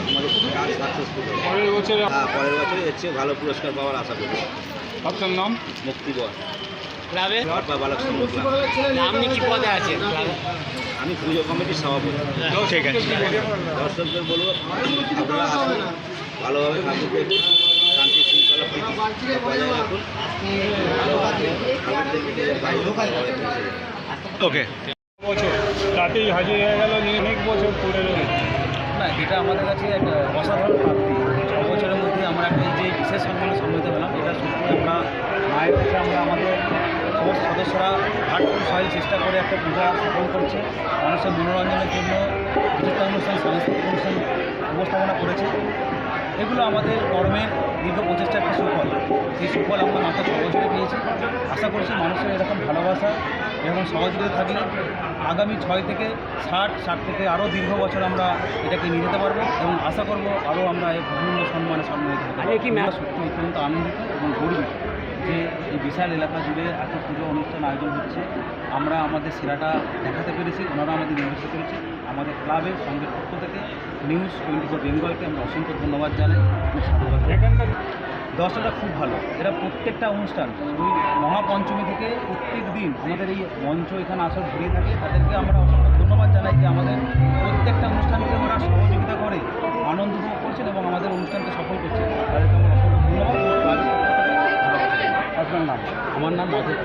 আমাদের কাজ সাকসেসফুল পরের বছরে হ্যাঁ পরের বছরে এর চেয়ে ভালো পুরস্কার পাওয়ার আশা করি। আপনার নাম? মুক্তিবর। ক্লাবে? বালক সংঘ ক্লাব। আপনি কি পদে আছেন আমি পুজো কমিটির সভাপতি। ঠিক আছে দর্শকদের বলব আপনারা আসুন ভালোভাবে ঠাকুর দেখুন শান্তি শৃঙ্খলা বজায় রাখুন। ওকে। বছর। তাতেই হাজির হয়ে গেল অনেক বছর পরে রইল। না, এটা আমাদের কাছে এক অসাধারণ প্রাপ্তি। ছ বছরের মধ্যে আমরা একটা যে বিশেষ সম্মানে সম্মানিত হলাম, এটা সত্যি আমরা মায়ের কাছে আমরা আমাদের সমস্ত সদস্যরা হার্টফুল সহায় চেষ্টা করে একটা পূজা স্থাপন করছে। মানুষের মনোরঞ্জনের জন্য বিচিত্র অনুষ্ঠান, সাংস্কৃতিক অনুষ্ঠান উপস্থাপনা করেছে। এগুলো আমাদের কর্মের দীর্ঘ প্রচেষ্টা একটা সুফল। সেই সুফল আমরা মাত্র ছ বছরে পেয়েছি। আশা করছি মানুষের এরকম ভালোবাসা এরকম সহযোগিতা থাকলে আগামী ছয় থেকে ষাট ষাট থেকে আরও দীর্ঘ বছর আমরা এটাকে নিয়ে যেতে পারব এবং আশা করব আরও আমরা এই বিভিন্ন সম্মানে সম্মানিত। আমরা সত্যি অত্যন্ত আনন্দিত এবং গর্বিত যে এই বিশাল এলাকা জুড়ে এত পুজো অনুষ্ঠান আয়োজন হচ্ছে আমরা আমাদের সেরাটা দেখাতে পেরেছি ওনারা আমাদের নির্দেশ করেছে আমাদের ক্লাবের সঙ্গের পক্ষ থেকে নিউজ টোয়েন্টি ফোর বেঙ্গলকে আমরা অসংখ্য ধন্যবাদ জানাই জানাই। এখানকার দশটা খুব ভালো। এটা প্রত্যেকটা অনুষ্ঠান ওই মহাপঞ্চমী থেকে প্রত্যেক দিন আমাদের এই মঞ্চ এখানে আসর ঘুরে থাকে তাদেরকে আমরা অসংখ্য ধন্যবাদ জানাই যে আমাদের প্রত্যেকটা অনুষ্ঠানকে আমরা সহযোগিতা করে আনন্দ উপভোগ করছেন এবং আমাদের অনুষ্ঠানকে সফল করছেন। তাদেরকে আমরা অসংখ্য ধন্যবাদ। জানাই। আপনার নাম? আমার নাম মাধব